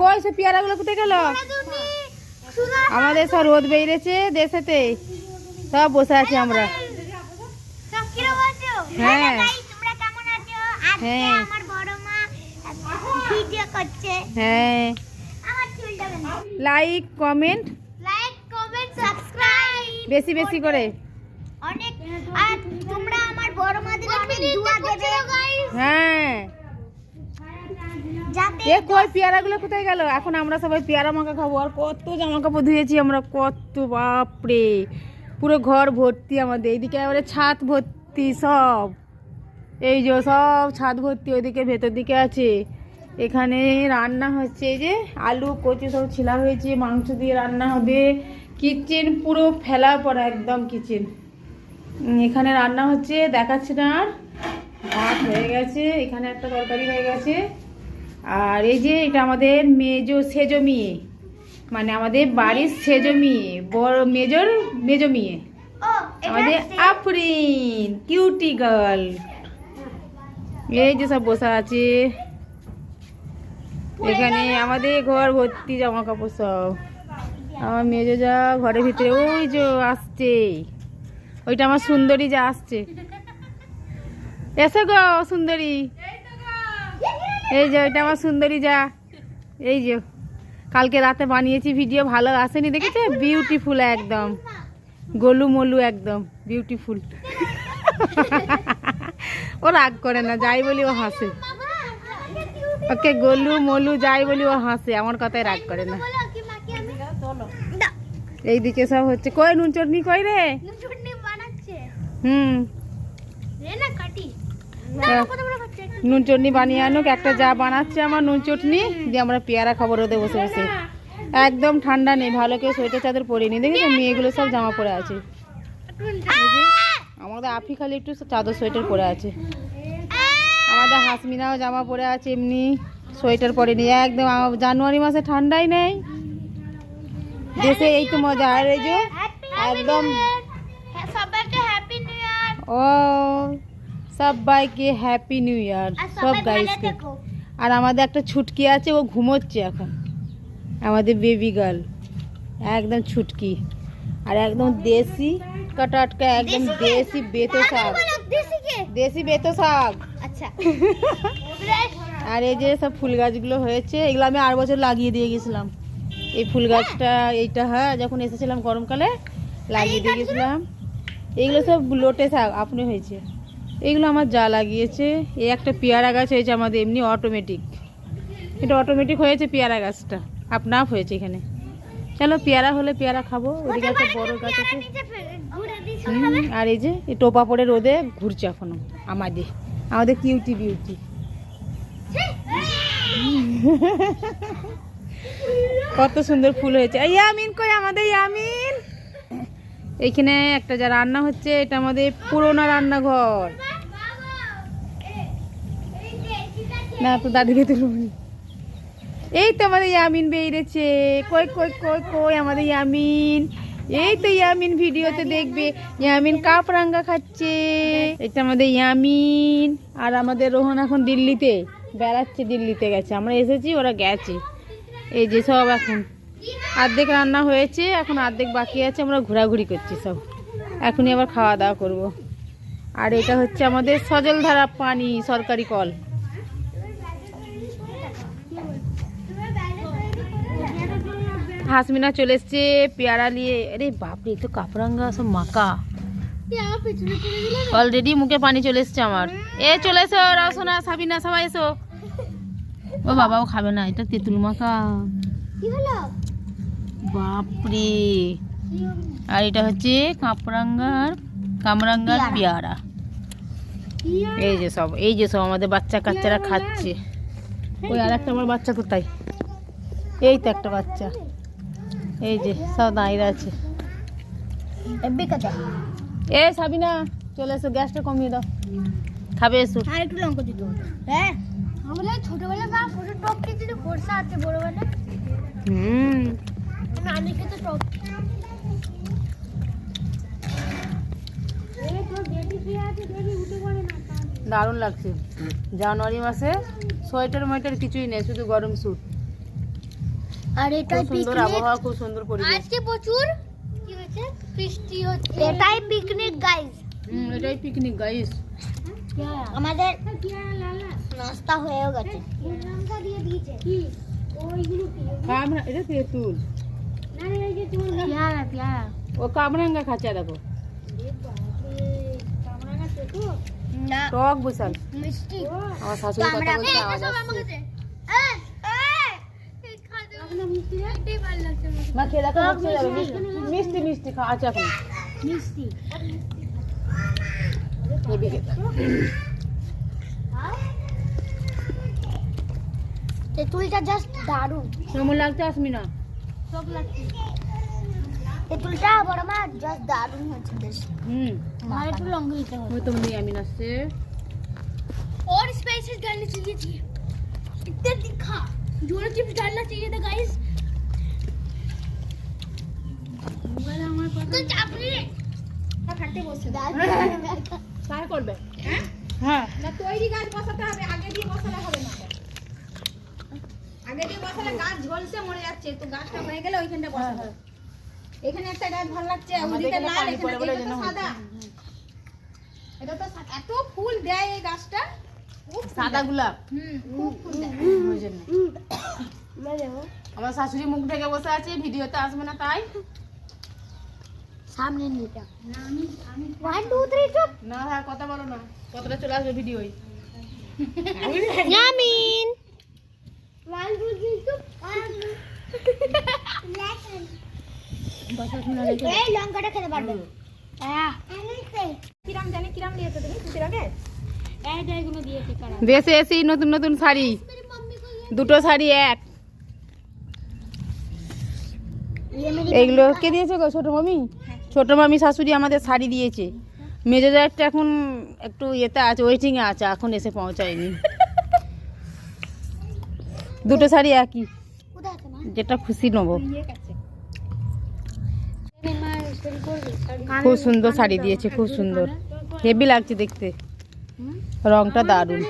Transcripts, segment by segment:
কই সে পেয়ারাগুলো কোথায় গেল? আমাদের সব রোদ বেরিয়েছে দেশেতে। সব বসে আছি আমরা। হ্যাঁ। হ্যাঁ। হ্যাঁ। লাইক কমেন্ট বেশি বেশি করে। অনেক আর তোমরা আমার বড় মাদের অনেক দোয়া দেবে। হ্যাঁ। এ কই পেয়ারাগুলো কোথায় গেল? এখন আমরা সবাই পেয়ারা মাখা খাব। আর কত জামা কাপড় ধুয়েছি আমরা কত বাপরে। পুরো ঘর ভর্তি আমাদের এইদিকে এবারে ছাদ ভর্তি সব। এই যে সব ছাদ ভর্তি ওইদিকে ভেতর দিকে আছে। এখানে রান্না হচ্ছে এই যে আলু কচি সব ছিলা হয়েছে মাংস দিয়ে রান্না হবে। কিচেন পুরো ফেলা পড়া একদম কিচেন। এখানে রান্না হচ্ছে দেখাচ্ছে না আর। ভাত হয়ে গেছে এখানে একটা তরকারি হয়ে গেছে। আর এই যে এটা আমাদের মেজো সেজো মেয়ে। মানে আমাদের বাড়ির সেজো মেয়ে বড় মেজর মেজো মেয়ে। আমাদের আফরিন কিউটি গার্ল। এই যে সব বসে আছে। এখানে আমাদের ঘর ভর্তি জামা কাপড় সব। আমার মেজো যা ঘরের ভিতরে ওই যে আসছে। ওইটা আমার সুন্দরী যা আসছে। এসে গো সুন্দরী। এই যে ওইটা আমার সুন্দরী যা। এই যে কালকে রাতে বানিয়েছি ভিডিও ভালো আসেনি দেখেছে? বিউটিফুল একদম। গোলু মলু একদম বিউটিফুল ও রাগ করে না যাই বলি ও হাসে। ওকে গোলু মলু যাই বলি ও হাসে আমার কথায় রাগ করে না। এইদিকে সব হচ্ছে কই নুন চটনি কই রে? হুম। না হ্যাঁ। নুন চটনি বানিয়ে আনুক একটা যা বানাচ্ছে আমার নুন চটনি দিয়ে আমরা পেয়ারা খাব রোদে বসে বসে। একদম ঠান্ডা নেই ভালো কেউ সোয়েটার চাদর পরিনি। দেখেছ? মেয়েগুলো সব জামা পরে আছে। আমাদের আফি খালি একটু চাদর সোয়েটার পরে আছে। আমাদের হাসমিনাও জামা পরে আছে এমনি সোয়েটার পরেনি। একদম জানুয়ারি মাসে ঠান্ডাই নেই। দেশে এই তো মজা। আর এই যে একদম হ্যাঁ, ও সবাইকে হ্যাপি নিউ ইয়ার সব গাইসকে আর আমাদের একটা ছুটকি আছে ও ঘুমোচ্ছে এখন। আমাদের বেবি গার্ল একদম ছুটকি। আর একদম দেশি কাটাটকা একদম দেশি বেতো শাক। দেশি বেতো শাক। আচ্ছা। আর এই যে সব ফুল গাছগুলো হয়েছে এগুলো আমি আর বছর লাগিয়ে দিয়ে গেছিলাম। এই ফুল গাছটা এইটা হ্যাঁ যখন এসেছিলাম গরমকালে লাগিয়ে দিয়ে গেছিলাম। এইগুলো সব লোটে শাক আপনি হয়েছে। এইগুলো আমার যা লাগিয়েছে, এই একটা পেয়ারা গাছ হয়েছে আমাদের এমনি অটোমেটিক এটা অটোমেটিক হয়েছে পেয়ারা গাছটা। আপনা আপ হয়েছে এখানে। চলো পেয়ারা হলে পেয়ারা খাব, ওদিকে একটা বড় গাছ আছে। আর এই যে, এই টোপা পড়ে রোদে ঘুরছে এখনও, আমাদের। আমাদের কিউটি বিউটি কত সুন্দর ফুল হয়েছে। ইয়ামিন কই আমাদের ইয়ামিন? এইখানে একটা যা রান্না হচ্ছে, এটা আমাদের পুরোনো রান্নাঘর। না, তো দাদিকে তুলুন এই তো আমাদের ইয়ামিন বেরিয়েছে। কই কই কই কই আমাদের ইয়ামিন? এই তো ইয়ামিন ভিডিওতে দেখবে। ইয়ামিন কাপ রাঙ্গা খাচ্ছে এটা আমাদের ইয়ামিন। আর আমাদের রোহন এখন দিল্লিতে। বেড়াচ্ছে, দিল্লিতে গেছে। আমরা এসেছি, ওরা গেছে। এই যে সব এখন। অর্ধেক রান্না হয়েছে, এখন অর্ধেক বাকি আছে। আমরা ঘোরাঘুরি করছি সব। এখনই আবার খাওয়া দাওয়া করব। আর এটা হচ্ছে আমাদের সজলধারা পানি সরকারি কল। হাসমিনা চলে এসছে পেয়ারা নিয়ে। আরে বাপরে তো কাপড়াঙ্গা সব মাকা অলরেডি মুখে পানি চলে এসছে আমার। এ চলে এসো রাসোনা সাবিনা সবাই এসো। ও বাবাও খাবে না এটা তেঁতুল মাখা। বাপরে। আর এটা হচ্ছে কাপড়াঙ্গার কামরাঙ্গার পেয়ারা। এই যে সব এই যে সব আমাদের বাচ্চা কাচ্চারা খাচ্ছে। ওই আর একটা আমার বাচ্চা কোথায়? এই তো একটা বাচ্চা। এই যে সব দাঁড়িয়ে আছে। এ সাবিনা চলে এসো গ্যাসটা কমিয়ে দাও। খাবে এসো। আর একটু লঙ্কা দিতে হ্যাঁ ছোটবেলা মা টক খেয়েছিল ফর্সা আছে বড়বেলা হুম। নানি খেতে টক। দারুণ লাগছে। জানুয়ারি মাসে সোয়েটার মোয়েটার কিছুই নেই শুধু গরম স্যুট। আর এটাই খুব সুন্দর পিকনিক আবহাওয়া খুব সুন্দর পরিবেশ। আজকে প্রচুর কি হয়েছে? বৃষ্টি হচ্ছে। এটাই পিকনিক গাইস হুম এটাই পিকনিক গাইস আমাদের নাস্তা হয়েও গেছে। দিয়ে দিয়েছে। কি? ওইগুলো কি কামরা এটা তেঁতুল না রে এই যে তোমার পেয়ারা পেয়ারা ও কামরাঙ্গা খাচ্ছে দেখো। না। টক বসাল। মিষ্টি। আমার শাশুড়ি কথা বলতে আওয়াজ আসছে। মা খেয়ে দেখো হচ্ছে যাবে মিষ্টি মিষ্টি মিষ্টি খাওয়া আছে এখন মিষ্টি এদিকে তেঁতুলটা জাস্ট দারুণ কেমন লাগছে আসমি না সব লাগছে তেঁতুলটা বড় মা জাস্ট দারুণ হয়েছে বেশ হুম আমার একটু লঙ্কা দিতে হবে ওই তো নিয়ে আমি আসছে और स्पाइसेस डालनी चाहिए थी इतने तीखा जोरो चिप्स डालना चाहिए था गाइस तो चापड़ी খাটে বসে কার করবে হ্যাঁ না তৈরি গাছ বসাতে হবে আগে দিয়ে বসালে হবে না আগে দিয়ে বসালে গাছ ঝলসে মরে যাচ্ছে তো গাছটা হয়ে গেলে ওইখানটা বসাতে হবে এখানে একটা গাছ ভালো লাগছে ওইদিকে লাল এখানে এটা তো সাদা এটা তো সা- এত ফুল দেয় এই গাছটা সাদা গোলাপ। আমার শাশুড়ি মুখ ঢেকে বসে আছে ভিডিওতে আসবে না তাই। সামনে নিটা ওয়ান টু থ্রি চুপ না হ্যাঁ কথা বলো না। কতটা চলে আসবে ভিডিওই। ইয়ামিন ওয়ান টু থ্রি চুপ এই লঙ্কাটা খেতে পারবে। হ্যাঁ। কিরাম জানি কিরাম দিয়েছে তুমি সুতির আগে? দেশে এসেই নতুন নতুন শাড়ি। দুটো শাড়ি এক। এইগুলো কে দিয়েছে গো? ছোটো মামি? ছোটো মামি শাশুড়ি আমাদের শাড়ি দিয়েছে। মেজো একটা এখন একটু ইয়েতে আছে ওয়েটিংয়ে আছে, এখন এসে পৌঁছায়নি। দুটো শাড়ি একই। যেটা খুশি নেব। খুব সুন্দর শাড়ি দিয়েছে, খুব সুন্দর। হেভি লাগছে দেখতে। রংটা দারুণ।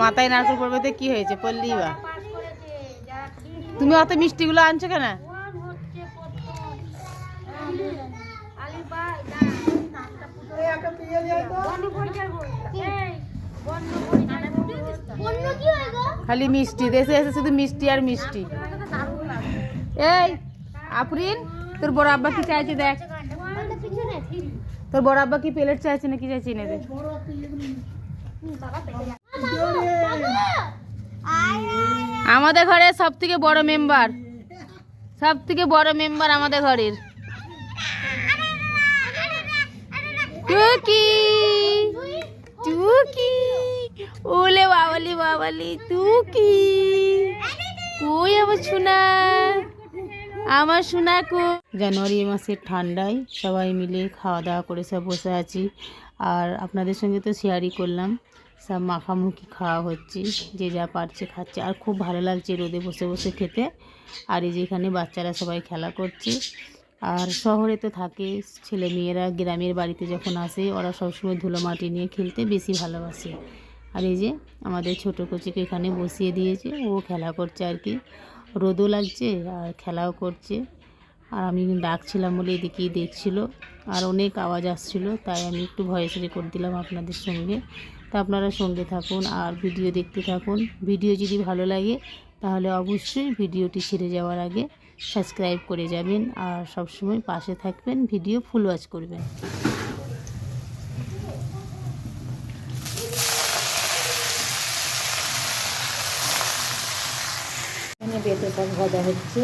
মাথায় নারকেল পড়বে তো কি হয়েছে পড়লি বা? তুমি অত মিষ্টিগুলো আনছো কেন? খালি মিষ্টি দেশে এসে শুধু মিষ্টি আর মিষ্টি। এই আফরিন তোর বড় আব্বা কি চাইছে দেখ। তোর বড় আব্বা কি প্লেট চাইছে না কি চাইছে এনে দে। আমাদের ঘরের সব থেকে বড় মেম্বার সব থেকে বড় মেম্বার আমাদের ঘরের। টুকি। টুকি। ওলে বাবালি বাবালি, টুকি। কই আমার সোনা আমার সোনা কো জানুয়ারি মাসের ঠান্ডায় সবাই মিলে খাওয়া দাওয়া করে সব বসে আছি। আর আপনাদের সঙ্গে তো শেয়ারই করলাম, সব মাখামুখি খাওয়া হচ্ছে, যে যা পারছে খাচ্ছে। আর খুব ভালো লাগছে রোদে বসে বসে খেতে। আর এই যে এখানে বাচ্চারা সবাই খেলা করছে। আর শহরে তো থাকে ছেলে মেয়েরা গ্রামের বাড়িতে যখন আসে, ওরা সবসময় ধুলো মাটি নিয়ে খেলতে বেশি ভালোবাসে। আর এই যে আমাদের ছোটো কচিকে এখানে বসিয়ে দিয়েছে, ও খেলা করছে আর কি। রোদও লাগছে আর খেলাও করছে। আর আমি ডাকছিলাম বলে এদিকেই দেখছিল। আর অনেক আওয়াজ আসছিল, তাই আমি একটু ভয়েস রেকর্ড দিলাম আপনাদের সঙ্গে। তা আপনারা সঙ্গে থাকুন আর ভিডিও দেখতে থাকুন। ভিডিও যদি ভালো লাগে, তাহলে অবশ্যই ভিডিওটি ছেড়ে যাওয়ার আগে সাবস্ক্রাইব করে যাবেন। আর সবসময় পাশে থাকবেন ভিডিও ফুল ওয়াচ করবেন। এখানে বেতে শাক ভাজা হচ্ছে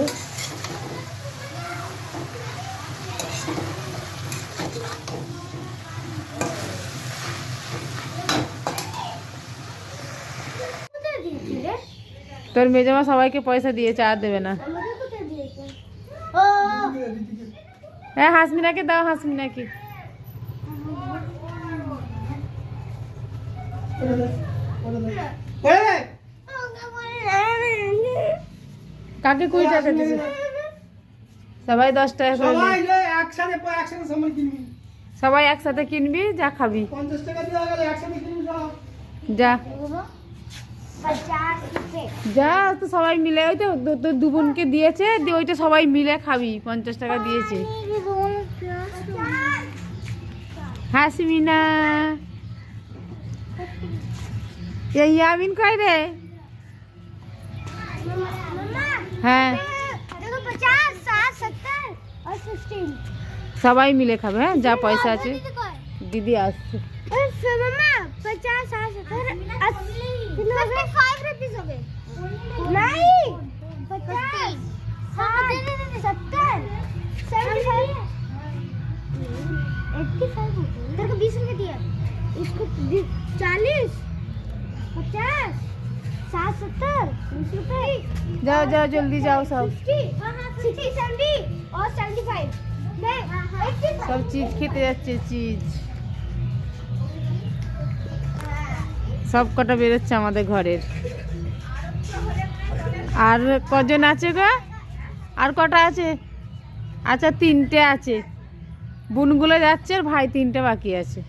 তোর মেজামা সবাইকে পয়সা দিয়েছে আর দেবে না হ্যাঁ হাসমিনাকে দাও হাসমিনাকে কাকে কুড়ি টাকা দিয়েছে সবাই দশ টাকা করে সবাই একসাথে কিনবি। যা খাবি। যা। যা তো সবাই মিলে ওই তো তোর দু বোনকে দিয়েছে দিয়ে ওইটা সবাই মিলে খাবি পঞ্চাশ টাকা দিয়েছে। হাসিমিনা হ্যাঁ, ইয়ামিন কয় রে? হ্যাঁ देखो पचास साठ सत्तर और फिफ्टीन সবাই মিলে খাবে হ্যাঁ যা পয়সা আছে দিদি আসছে मम्मा और सेवेंटी फाइव नहीं एट्टी সব চিজ খেতে যাচ্ছে চিজ সব কটা বেরোচ্ছে আমাদের ঘরের আর কজন আছে গো আর কটা আছে আচ্ছা তিনটে আছে বোনগুলো যাচ্ছে আর ভাই তিনটে বাকি আছে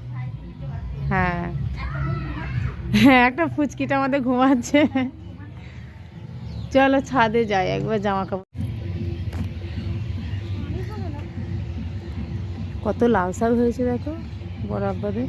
হ্যাঁ হ্যাঁ একটা ফুচকিটা আমাদের ঘুমাচ্ছে চলো ছাদে যাই একবার জামা কাপড় কত লাল শাক হয়েছে দেখো বড় আব্বাদের